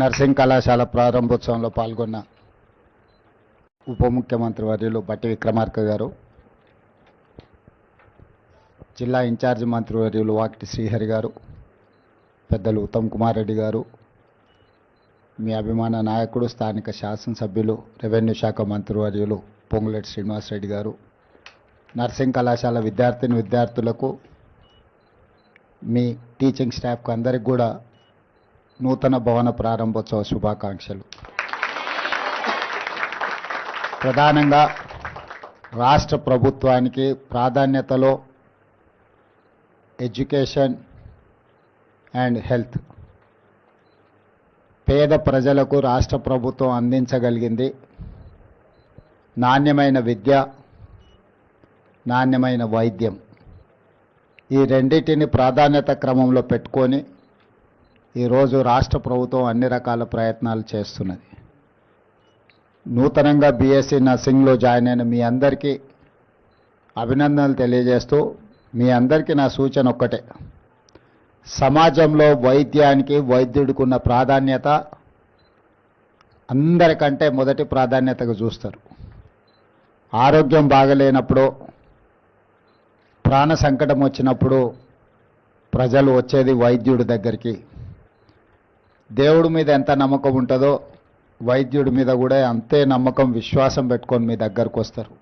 Nursing కళాశాల ప్రారంభోత్సవంలో పాల్గొన్న ఉప ముఖ్యమంత్రి వర్యులు బట్టి విక్రమార్క గారు జిల్లా ఇన్ఛార్జి మంత్రి వర్యులు వాకిటి శ్రీహరి గారు పెద్దలు ఉత్తమ్ కుమార్ రెడ్డి గారు మీ అభిమాన నాయకుడు స్థానిక శాసనసభ్యులు రెవెన్యూ శాఖ మంత్రివర్యులు పొంగులేటి శ్రీనివాసరెడ్డి గారు నర్సింగ్ కళాశాల విద్యార్థిని విద్యార్థులకు మీ టీచింగ్ స్టాఫ్కి అందరికి కూడా నూతన భవన ప్రారంభోత్సవ శుభాకాంక్షలు. ప్రధానంగా రాష్ట్ర ప్రభుత్వానికి ప్రాధాన్యతలో ఎడ్యుకేషన్ అండ్ హెల్త్. పేద ప్రజలకు రాష్ట్ర ప్రభుత్వం అందించగలిగింది. నాణ్యమైన విద్య నాణ్యమైన వైద్యం. ఈ రెండింటిని ప్రాధాన్యత క్రమంలో పెట్టుకొని ఈరోజు రాష్ట్ర ప్రభుత్వం అన్ని రకాల ప్రయత్నాలు చేస్తున్నది. నూతనంగా బీఎస్సీ నర్సింగ్లో జాయిన్ అయిన మీ అందరికీ అభినందనలు తెలియజేస్తూ మీ అందరికీ నా సూచన ఒక్కటే. సమాజంలో వైద్యానికి వైద్యుడికి ఉన్న ప్రాధాన్యత అందరికంటే మొదటి ప్రాధాన్యతగా చూస్తారు. ఆరోగ్యం బాగలేనప్పుడు ప్రాణ సంకటం వచ్చినప్పుడు ప్రజలు వచ్చేది వైద్యుడి దగ్గరికి. దేవుడి మీద ఎంత నమ్మకం ఉంటుందో వైద్యుడి మీద కూడా అంతే నమ్మకం విశ్వాసం పెట్టుకొని మీ దగ్గరకు వస్తారు.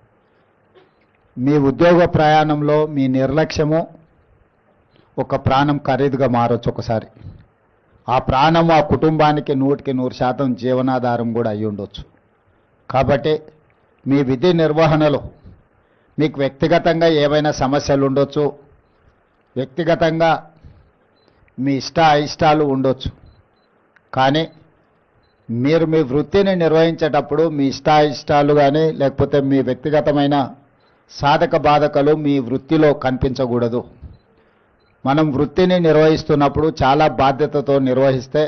మీ ఉద్యోగ ప్రయాణంలో మీ నిర్లక్ష్యము ఒక ప్రాణం ఖరీదుగా మారొచ్చు ఒకసారి. ఆ ప్రాణం ఆ కుటుంబానికి నూటికి నూరు శాతం జీవనాధారం కూడా అయి ఉండొచ్చు. కాబట్టి మీ విధి నిర్వహణలో మీకు వ్యక్తిగతంగా ఏమైనా సమస్యలు ఉండొచ్చు వ్యక్తిగతంగా మీ ఇష్ట అయిష్టాలు ఉండొచ్చు. కానీ మీరు మీ వృత్తిని నిర్వహించేటప్పుడు మీ ఇష్టాయిష్టాలు కానీ లేకపోతే మీ వ్యక్తిగతమైన సాధక బాధకలు మీ వృత్తిలో కనిపించకూడదు. మనం వృత్తిని నిర్వహిస్తున్నప్పుడు చాలా బాధ్యతతో నిర్వహిస్తే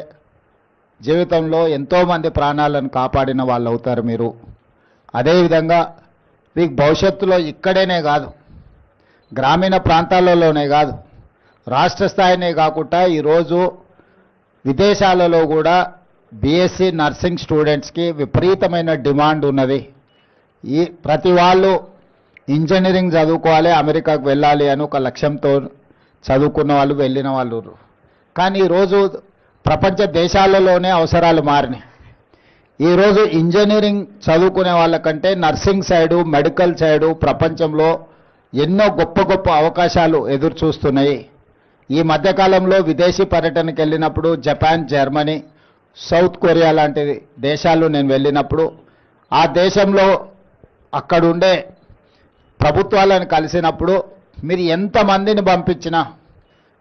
జీవితంలో ఎంతోమంది ప్రాణాలను కాపాడిన వాళ్ళు అవుతారు మీరు. అదేవిధంగా మీకు భవిష్యత్తులో ఇక్కడేనే కాదు గ్రామీణ ప్రాంతాలలోనే కాదు రాష్ట్ర స్థాయినే కాకుండా ఈరోజు విదేశాలలో కూడా బీఎస్సీ నర్సింగ్ స్టూడెంట్స్కి విపరీతమైన డిమాండ్ ఉన్నది. ఈ ప్రతి వాళ్ళు ఇంజనీరింగ్ చదువుకోవాలి అమెరికాకు వెళ్ళాలి అని ఒక లక్ష్యంతో చదువుకున్న వాళ్ళు వెళ్ళిన వాళ్ళు. కానీ ఈరోజు ప్రపంచ దేశాలలోనే అవసరాలు మారినాయి. ఈరోజు ఇంజనీరింగ్ చదువుకునే వాళ్ళకంటే నర్సింగ్ సైడు మెడికల్ సైడు ప్రపంచంలో ఎన్నో గొప్ప గొప్ప అవకాశాలు ఎదురు చూస్తున్నాయి ఈ మధ్యకాలంలో విదేశీ పర్యటనకి వెళ్ళినప్పుడు జపాన్ జర్మనీ సౌత్ కొరియా లాంటి దేశాలు నేను వెళ్ళినప్పుడు ఆ దేశంలో అక్కడుండే ప్రభుత్వాలను కలిసినప్పుడు మీరు ఎంతమందిని పంపించినా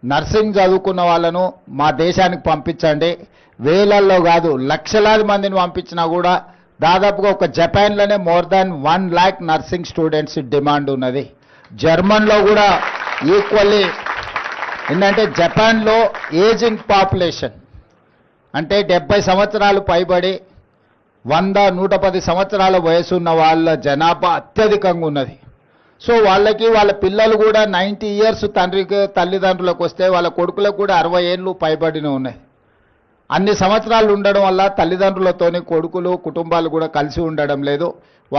నర్సింగ్ చదువుకున్న వాళ్ళను మా దేశానికి పంపించండి. వేలల్లో కాదు లక్షలాది మందిని పంపించినా కూడా దాదాపుగా ఒక జపాన్లోనే more than one lakh nursing students demand ఉన్నది. జర్మన్లో కూడా ఈక్వల్లీ ఏంటంటే జపాన్లో ఏజింగ్ పాపులేషన్ అంటే డెబ్బై సంవత్సరాలు పైబడి వంద నూట పది సంవత్సరాల వయసు ఉన్న వాళ్ళ జనాభా అత్యధికంగా ఉన్నది. సో వాళ్ళకి వాళ్ళ పిల్లలు కూడా నైంటీ ఇయర్స్ తండ్రికి తల్లిదండ్రులకు వస్తే వాళ్ళ కొడుకులకు కూడా అరవై ఏళ్ళు పైబడిన ఉన్నాయి అన్ని సంవత్సరాలు ఉండడం వల్ల తల్లిదండ్రులతోని కొడుకులు కుటుంబాలు కూడా కలిసి ఉండడం లేదు. వాళ్ళ